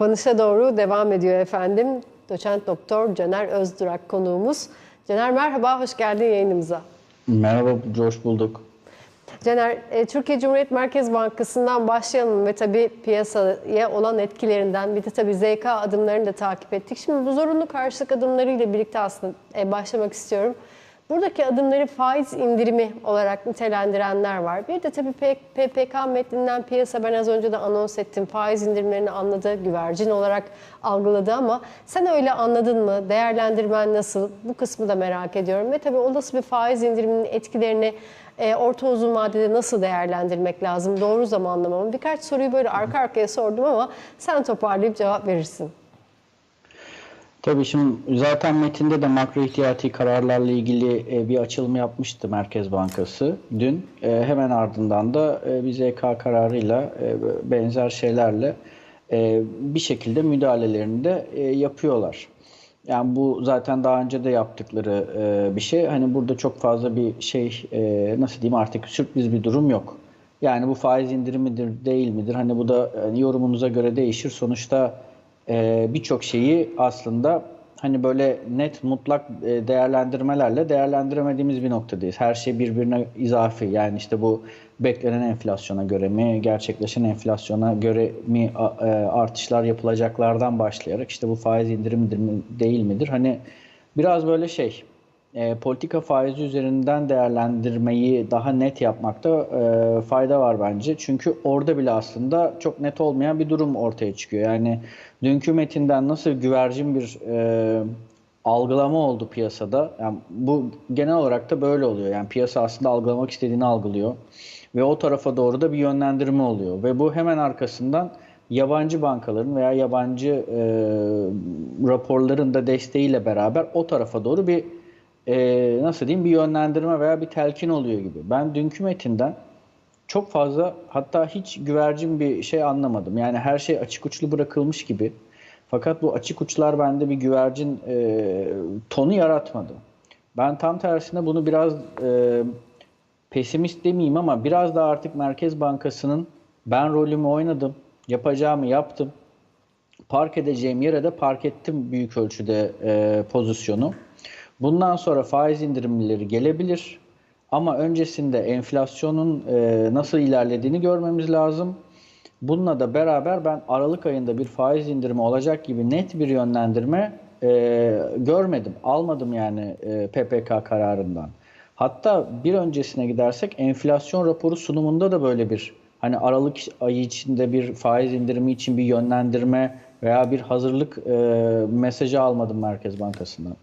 Kapanışa doğru devam ediyor efendim. Doçent Doktor Caner Özdurak konuğumuz. Caner merhaba, hoş geldin yayınımıza. Merhaba, hoş bulduk. Caner, e, Türkiye Cumhuriyet Merkez Bankası'ndan başlayalım ve tabii piyasaya olan etkilerinden bir de tabii ZK adımlarını da takip ettik. Şimdi bu zorunlu karşılık adımlarıyla birlikte aslında e, başlamak istiyorum. Buradaki adımları faiz indirimi olarak nitelendirenler var. Bir de tabii PPK metninden piyasa ben az önce de anons ettim. Faiz indirimlerini anladı, güvercin olarak algıladı ama sen öyle anladın mı? Değerlendirmen nasıl? Bu kısmı da merak ediyorum. Ve tabii olası bir faiz indiriminin etkilerini e, orta uzun vadede nasıl değerlendirmek lazım? Doğru zamanlama mı? Birkaç soruyu böyle arka arkaya sordum ama sen toparlayıp cevap verirsin. Tabii şimdi zaten metinde de makro ihtiyati kararlarla ilgili e, bir açılım yapmıştı Merkez Bankası dün. E, hemen ardından da e, bir ZK kararıyla benzer şeylerle bir şekilde müdahalelerini de yapıyorlar. Yani bu zaten daha önce de yaptıkları bir şey. Hani burada çok fazla bir şey nasıl diyeyim artık sürpriz bir durum yok. Yani bu faiz indirimidir değil midir? Hani bu da yorumunuza göre değişir. Sonuçta e, birçok şeyi aslında hani böyle net mutlak e, değerlendirmelerle değerlendiremediğimiz bir noktadayız. Her şey birbirine izafi. Yani işte bu beklenen enflasyona göre mi, gerçekleşen enflasyona göre mi e, artışlar yapılacaklardan başlayarak işte bu faiz indirimidir mi değil midir? Hani biraz böyle şey e, politika faizi üzerinden değerlendirmeyi daha net yapmakta e, fayda var bence. Çünkü orada bile aslında çok net olmayan bir durum ortaya çıkıyor. Yani dünkü metinden nasıl güvercin bir e, algılama oldu piyasada. Yani bu genel olarak da böyle oluyor. Yani piyasa aslında algılamak istediğini algılıyor. Ve o tarafa doğru da bir yönlendirme oluyor. Ve bu hemen arkasından yabancı bankaların veya yabancı e, raporların da desteğiyle beraber o tarafa doğru bir e, nasıl diyeyim bir yönlendirme veya bir telkin oluyor gibi. Ben dünkü metinden çok fazla hatta hiç güvercin bir şey anlamadım. Yani her şey açık uçlu bırakılmış gibi. Fakat bu açık uçlar bende bir güvercin e, tonu yaratmadı. Ben tam tersine bunu biraz e, pesimist demeyeyim ama biraz da artık Merkez Bankası'nın ben rolümü oynadım, yapacağımı yaptım, park edeceğim yere de park ettim büyük ölçüde e, pozisyonu. Bundan sonra faiz indirimleri gelebilir. Ama öncesinde enflasyonun e, nasıl ilerlediğini görmemiz lazım. Bununla da beraber ben Aralık ayında bir faiz indirimi olacak gibi net bir yönlendirme e, görmedim. Almadım yani e, PPK kararından. Hatta bir öncesine gidersek enflasyon raporu sunumunda da böyle bir hani Aralık ayı içinde bir faiz indirimi için bir yönlendirme veya bir hazırlık e, mesajı almadım Merkez Bankası'ndan.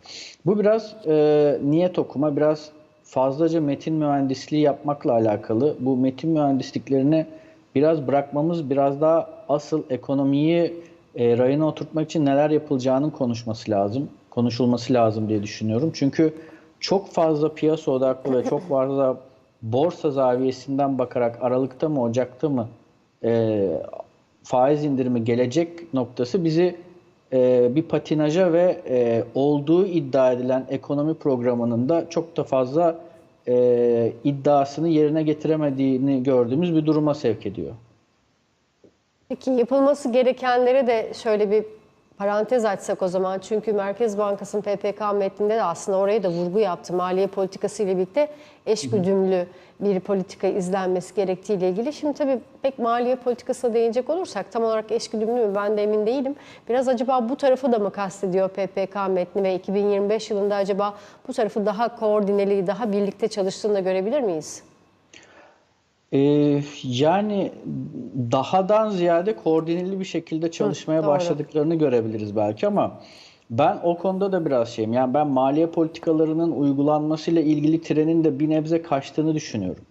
Bu biraz e, niyet okuma, biraz fazlaca metin mühendisliği yapmakla alakalı. Bu metin mühendisliklerini biraz bırakmamız, biraz daha asıl ekonomiyi e, rayına oturtmak için neler yapılacağının konuşması lazım, konuşulması lazım diye düşünüyorum. Çünkü çok fazla piyasa odaklı ve çok fazla borsa zaviyesinden bakarak Aralık'ta mı, Ocak'ta mı e, faiz indirimi gelecek noktası bizi e, bir patinaja ve e, olduğu iddia edilen ekonomi programının da çok da fazla e, iddiasını yerine getiremediğini gördüğümüz bir duruma sevk ediyor. Peki yapılması gerekenlere de şöyle bir parantez açsak o zaman. Çünkü Merkez Bankası'nın PPK metninde de aslında oraya da vurgu yaptı. Maliye politikası ile birlikte eşgüdümlü bir politika izlenmesi gerektiği ile ilgili. Şimdi tabii pek maliye politikasına değinecek olursak tam olarak eşgüdümlü mü ben de emin değilim. Biraz acaba bu tarafı da mı kastediyor PPK metni ve 2025 yılında acaba bu tarafı daha koordineli, daha birlikte çalıştığını da görebilir miyiz? Ee, yani dahadan ziyade koordineli bir şekilde çalışmaya Hı, başladıklarını görebiliriz belki ama ben o konuda da biraz şeyim. Yani ben maliye politikalarının uygulanmasıyla ilgili trenin de bir nebze kaçtığını düşünüyorum.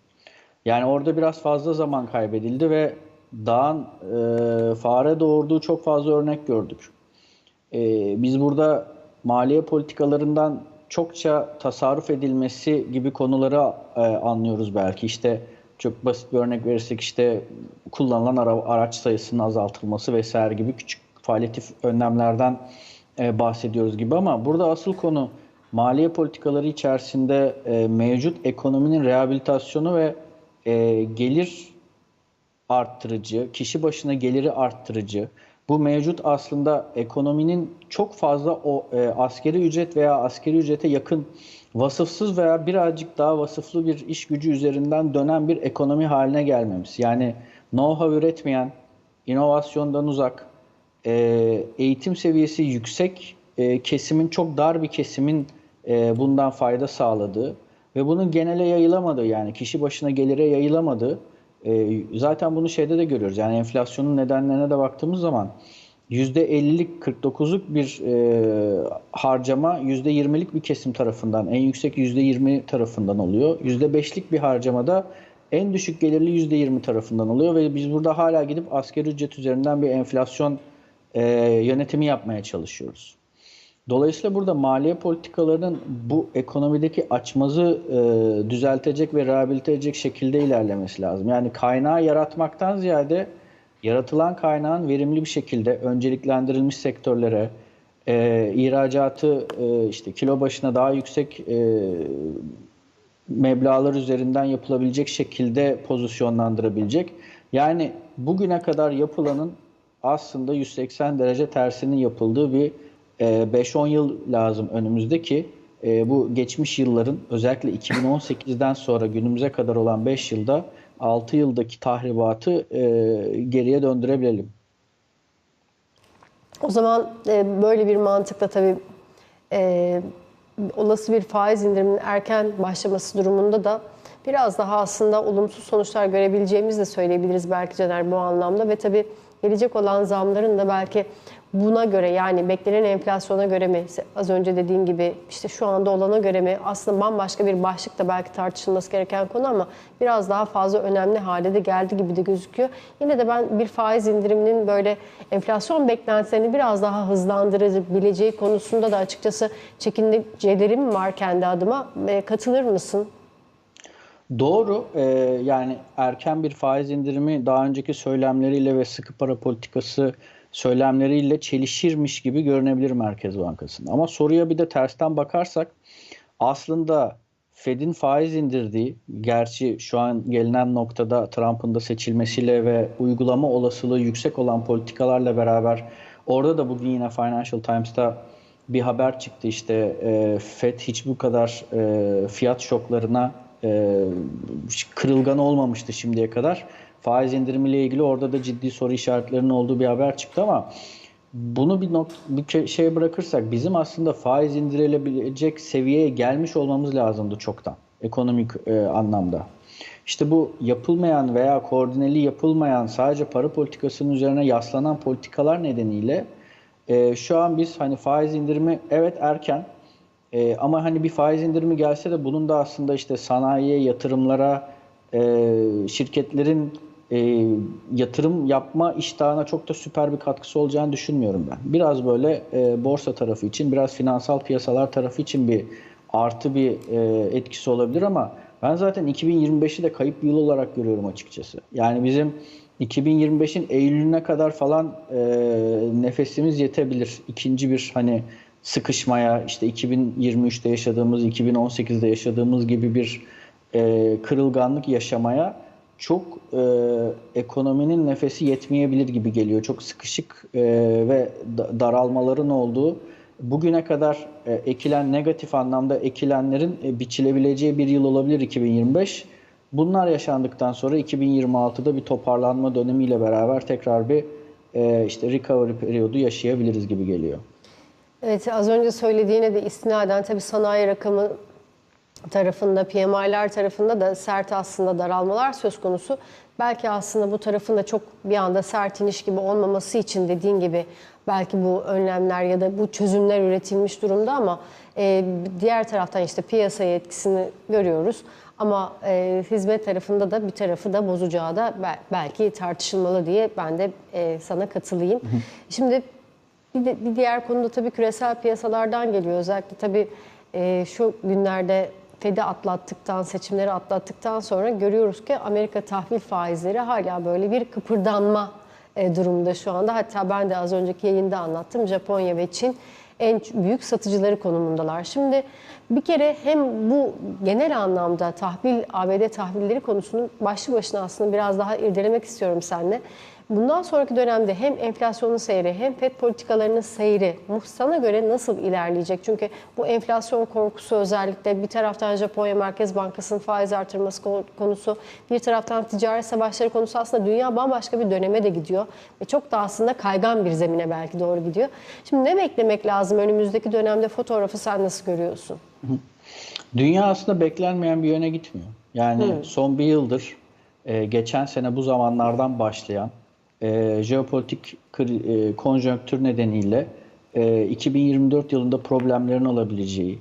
Yani orada biraz fazla zaman kaybedildi ve dağın e, fare doğurduğu çok fazla örnek gördük. E, biz burada maliye politikalarından çokça tasarruf edilmesi gibi konuları e, anlıyoruz belki. İşte çok basit bir örnek verirsek işte kullanılan ara, araç sayısının azaltılması vesaire gibi küçük faaliyetif önlemlerden e, bahsediyoruz gibi. Ama burada asıl konu maliye politikaları içerisinde e, mevcut ekonominin rehabilitasyonu ve e, gelir arttırıcı, kişi başına geliri arttırıcı bu mevcut aslında ekonominin çok fazla o e, askeri ücret veya askeri ücrete yakın vasıfsız veya birazcık daha vasıflı bir iş gücü üzerinden dönen bir ekonomi haline gelmemiz. Yani know-how üretmeyen, inovasyondan uzak, e, eğitim seviyesi yüksek e, kesimin çok dar bir kesimin e, bundan fayda sağladığı ve bunun genele yayılamadığı yani kişi başına gelire yayılamadığı e, zaten bunu şeyde de görüyoruz. Yani enflasyonun nedenlerine de baktığımız zaman %50'lik 49'luk bir e, harcama %20'lik bir kesim tarafından en yüksek %20 tarafından oluyor. %5'lik bir harcamada en düşük gelirli %20 tarafından oluyor ve biz burada hala gidip asgari ücret üzerinden bir enflasyon e, yönetimi yapmaya çalışıyoruz. Dolayısıyla burada maliye politikalarının bu ekonomideki açmazı e, düzeltecek ve rehabilite edecek şekilde ilerlemesi lazım. Yani kaynağı yaratmaktan ziyade yaratılan kaynağın verimli bir şekilde önceliklendirilmiş sektörlere, e, ihracatı e, işte kilo başına daha yüksek e, meblağlar üzerinden yapılabilecek şekilde pozisyonlandırabilecek. Yani bugüne kadar yapılanın aslında 180 derece tersinin yapıldığı bir 5-10 yıl lazım önümüzdeki bu geçmiş yılların özellikle 2018'den sonra günümüze kadar olan 5 yılda 6 yıldaki tahribatı geriye döndürebilelim. O zaman e, böyle bir mantıkla tabii e, olası bir faiz indiriminin erken başlaması durumunda da biraz daha aslında olumsuz sonuçlar görebileceğimizi de söyleyebiliriz belki Caner bu anlamda ve tabii gelecek olan zamların da belki buna göre yani beklenen enflasyona göre mi az önce dediğim gibi işte şu anda olana göre mi aslında bambaşka bir başlık da belki tartışılması gereken konu ama biraz daha fazla önemli hale de geldi gibi de gözüküyor. Yine de ben bir faiz indiriminin böyle enflasyon beklentilerini biraz daha hızlandırabileceği konusunda da açıkçası çekincelerim var kendi adıma. E, katılır mısın? Doğru. Ee, yani erken bir faiz indirimi daha önceki söylemleriyle ve sıkı para politikası söylemleriyle çelişirmiş gibi görünebilir Merkez Bankası'nın. Ama soruya bir de tersten bakarsak aslında Fed'in faiz indirdiği, gerçi şu an gelinen noktada Trump'ın da seçilmesiyle ve uygulama olasılığı yüksek olan politikalarla beraber orada da bugün yine Financial Times'ta bir haber çıktı işte e, Fed hiç bu kadar e, fiyat şoklarına e, kırılgan olmamıştı şimdiye kadar faiz indirimiyle ilgili orada da ciddi soru işaretlerinin olduğu bir haber çıktı ama bunu bir, not, bir şeye bırakırsak bizim aslında faiz indirilebilecek seviyeye gelmiş olmamız lazımdı çoktan ekonomik e, anlamda. İşte bu yapılmayan veya koordineli yapılmayan sadece para politikasının üzerine yaslanan politikalar nedeniyle e, şu an biz hani faiz indirimi evet erken e, ama hani bir faiz indirimi gelse de bunun da aslında işte sanayiye, yatırımlara, e, şirketlerin e, yatırım yapma iştahına çok da süper bir katkısı olacağını düşünmüyorum ben. Biraz böyle e, borsa tarafı için, biraz finansal piyasalar tarafı için bir artı bir e, etkisi olabilir ama ben zaten 2025'i de kayıp bir yıl olarak görüyorum açıkçası. Yani bizim 2025'in Eylül'üne kadar falan e, nefesimiz yetebilir. İkinci bir hani sıkışmaya işte 2023'te yaşadığımız, 2018'de yaşadığımız gibi bir e, kırılganlık yaşamaya çok e, ekonominin nefesi yetmeyebilir gibi geliyor. Çok sıkışık e, ve daralmaların olduğu bugüne kadar e, ekilen negatif anlamda ekilenlerin e, biçilebileceği bir yıl olabilir 2025. Bunlar yaşandıktan sonra 2026'da bir toparlanma dönemiyle beraber tekrar bir e, işte recovery periyodu yaşayabiliriz gibi geliyor. Evet az önce söylediğine de istinaden tabii sanayi rakamı tarafında, PMI'ler tarafında da sert aslında daralmalar söz konusu. Belki aslında bu tarafında çok bir anda sert iniş gibi olmaması için dediğin gibi belki bu önlemler ya da bu çözümler üretilmiş durumda ama e, diğer taraftan işte piyasaya etkisini görüyoruz. Ama e, hizmet tarafında da bir tarafı da bozacağı da belki tartışılmalı diye ben de e, sana katılayım. Hı hı. Şimdi bir, de, bir diğer konuda tabii küresel piyasalardan geliyor. Özellikle tabii e, şu günlerde Fed'i atlattıktan, seçimleri atlattıktan sonra görüyoruz ki Amerika tahvil faizleri hala böyle bir kıpırdanma e, durumda şu anda. Hatta ben de az önceki yayında anlattım. Japonya ve Çin en büyük satıcıları konumundalar. Şimdi bir kere hem bu genel anlamda tahvil, ABD tahvilleri konusunu başlı başına aslında biraz daha irdelemek istiyorum seninle. Bundan sonraki dönemde hem enflasyonun seyri hem FED politikalarının seyri sana göre nasıl ilerleyecek? Çünkü bu enflasyon korkusu özellikle bir taraftan Japonya Merkez Bankası'nın faiz artırması konusu, bir taraftan ticaret savaşları konusu aslında dünya bambaşka bir döneme de gidiyor. Ve çok da aslında kaygan bir zemine belki doğru gidiyor. Şimdi ne beklemek lazım önümüzdeki dönemde fotoğrafı sen nasıl görüyorsun? Dünya aslında beklenmeyen bir yöne gitmiyor. Yani Hı. son bir yıldır e, geçen sene bu zamanlardan başlayan e, jeopolitik e, konjonktür nedeniyle e, 2024 yılında problemlerin olabileceği,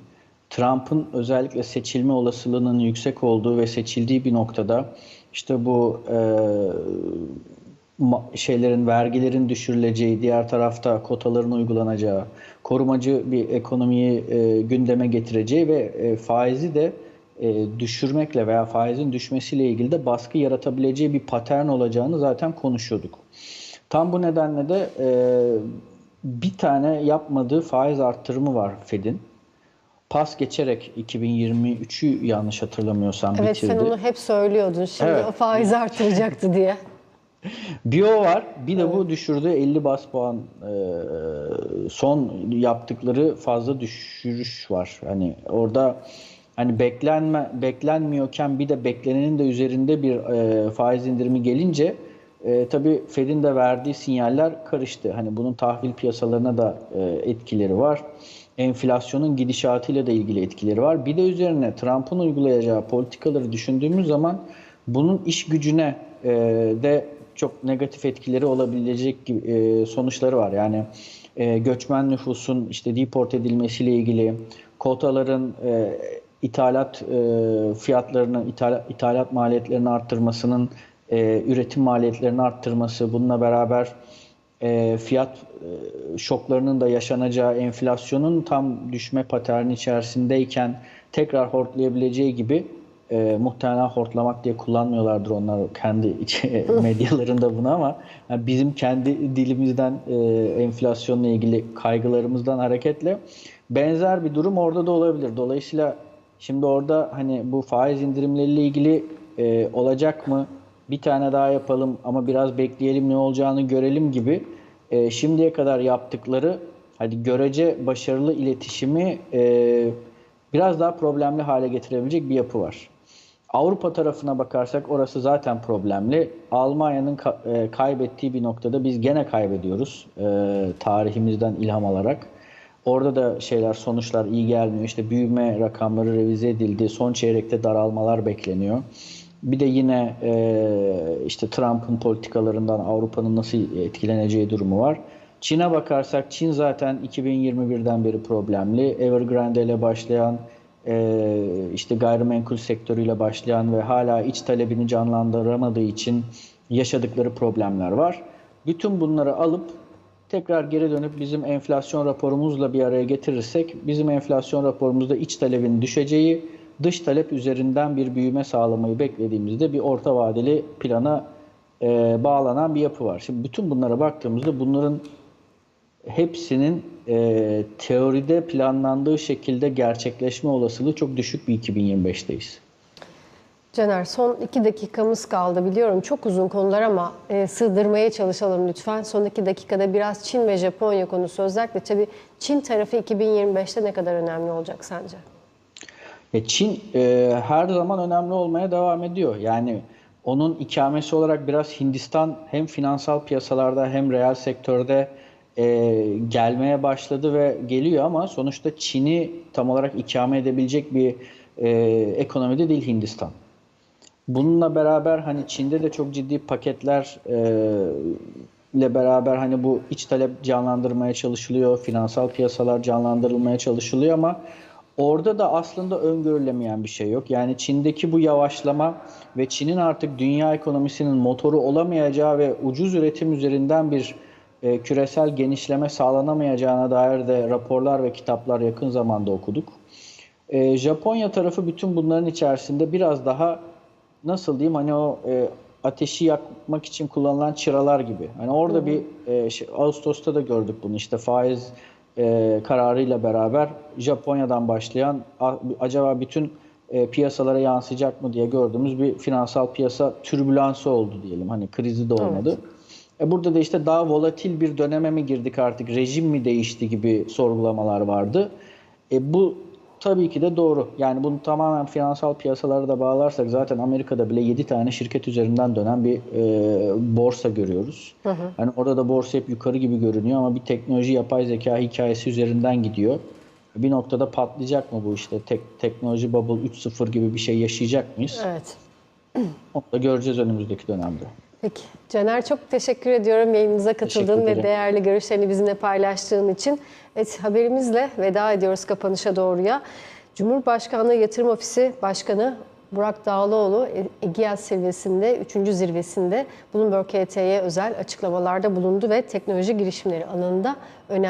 Trump'ın özellikle seçilme olasılığının yüksek olduğu ve seçildiği bir noktada işte bu e, şeylerin vergilerin düşürüleceği, diğer tarafta kotaların uygulanacağı, korumacı bir ekonomiyi e, gündeme getireceği ve e, faizi de e, düşürmekle veya faizin düşmesiyle ilgili de baskı yaratabileceği bir patern olacağını zaten konuşuyorduk. Tam bu nedenle de e, bir tane yapmadığı faiz arttırımı var Fed'in. Pas geçerek 2023'ü yanlış hatırlamıyorsam evet, bitirdi. Evet sen onu hep söylüyordun. Şimdi evet. o faiz arttıracaktı diye. Bir o var. Bir de evet. bu düşürdü 50 bas puan e, son yaptıkları fazla düşürüş var. Hani orada hani beklenme beklenmiyorken bir de beklenenin de üzerinde bir e, faiz indirimi gelince e, tabii Fed'in de verdiği sinyaller karıştı. Hani bunun tahvil piyasalarına da e, etkileri var. Enflasyonun gidişatıyla da ilgili etkileri var. Bir de üzerine Trump'ın uygulayacağı politikaları düşündüğümüz zaman bunun iş gücüne e, de çok negatif etkileri olabilecek gibi, e, sonuçları var. Yani e, göçmen nüfusun işte deport edilmesiyle ilgili kotaların e, ithalat e, fiyatlarını, ithalat, ithalat maliyetlerini arttırmasının e, üretim maliyetlerini arttırması, bununla beraber e, fiyat e, şoklarının da yaşanacağı enflasyonun tam düşme paterni içerisindeyken tekrar hortlayabileceği gibi e, muhtemelen hortlamak diye kullanmıyorlardır onlar kendi medyalarında bunu ama yani bizim kendi dilimizden e, enflasyonla ilgili kaygılarımızdan hareketle benzer bir durum orada da olabilir. Dolayısıyla şimdi orada hani bu faiz indirimleriyle ilgili e, olacak mı? Bir tane daha yapalım ama biraz bekleyelim ne olacağını görelim gibi e, şimdiye kadar yaptıkları hadi görece başarılı iletişimi e, biraz daha problemli hale getirebilecek bir yapı var. Avrupa tarafına bakarsak orası zaten problemli. Almanya'nın e, kaybettiği bir noktada biz gene kaybediyoruz e, tarihimizden ilham alarak. Orada da şeyler sonuçlar iyi gelmiyor. İşte büyüme rakamları revize edildi. Son çeyrekte daralmalar bekleniyor. Bir de yine e, işte Trump'ın politikalarından Avrupa'nın nasıl etkileneceği durumu var. Çin'e bakarsak Çin zaten 2021'den beri problemli. Evergrande ile başlayan e, işte gayrimenkul sektörüyle başlayan ve hala iç talebini canlandıramadığı için yaşadıkları problemler var. Bütün bunları alıp tekrar geri dönüp bizim enflasyon raporumuzla bir araya getirirsek bizim enflasyon raporumuzda iç talebin düşeceği, dış talep üzerinden bir büyüme sağlamayı beklediğimizde bir orta vadeli plana e, bağlanan bir yapı var. Şimdi bütün bunlara baktığımızda bunların hepsinin e, teoride planlandığı şekilde gerçekleşme olasılığı çok düşük bir 2025'teyiz. Caner son iki dakikamız kaldı biliyorum çok uzun konular ama e, sığdırmaya çalışalım lütfen. Son iki dakikada biraz Çin ve Japonya konusu özellikle tabii Çin tarafı 2025'te ne kadar önemli olacak sence? E, Çin e, her zaman önemli olmaya devam ediyor. Yani onun ikamesi olarak biraz Hindistan hem finansal piyasalarda hem reel sektörde e, gelmeye başladı ve geliyor ama sonuçta Çin'i tam olarak ikame edebilecek bir e, ekonomide değil Hindistan. Bununla beraber hani Çin'de de çok ciddi paketler e, ile beraber hani bu iç talep canlandırmaya çalışılıyor, finansal piyasalar canlandırılmaya çalışılıyor ama orada da aslında öngörülemeyen bir şey yok. Yani Çin'deki bu yavaşlama ve Çin'in artık dünya ekonomisinin motoru olamayacağı ve ucuz üretim üzerinden bir e, küresel genişleme sağlanamayacağına dair de raporlar ve kitaplar yakın zamanda okuduk. E, Japonya tarafı bütün bunların içerisinde biraz daha nasıl diyeyim hani o e, ateşi yakmak için kullanılan çıralar gibi. Hani orada hı hı. bir e, şey, Ağustos'ta da gördük bunu işte faiz e, kararıyla beraber Japonya'dan başlayan a, acaba bütün e, piyasalara yansıyacak mı diye gördüğümüz bir finansal piyasa türbülansı oldu diyelim. Hani krizi de olmadı. Evet. E burada da işte daha volatil bir döneme mi girdik artık, rejim mi değişti gibi sorgulamalar vardı. E bu tabii ki de doğru. Yani bunu tamamen finansal piyasalara da bağlarsak zaten Amerika'da bile 7 tane şirket üzerinden dönen bir e, borsa görüyoruz. Hani orada da borsa hep yukarı gibi görünüyor ama bir teknoloji yapay zeka hikayesi üzerinden gidiyor. Bir noktada patlayacak mı bu işte? Tek, teknoloji bubble 3.0 gibi bir şey yaşayacak mıyız? Evet. Onu da göreceğiz önümüzdeki dönemde. Peki. Caner çok teşekkür ediyorum yayınımıza katıldığın ve değerli görüşlerini bizimle paylaştığın için. Evet, haberimizle veda ediyoruz kapanışa doğruya. Cumhurbaşkanlığı Yatırım Ofisi Başkanı Burak Dağlıoğlu Egeas seviyesinde 3. zirvesinde Bloomberg HT'ye özel açıklamalarda bulundu ve teknoloji girişimleri alanında önemli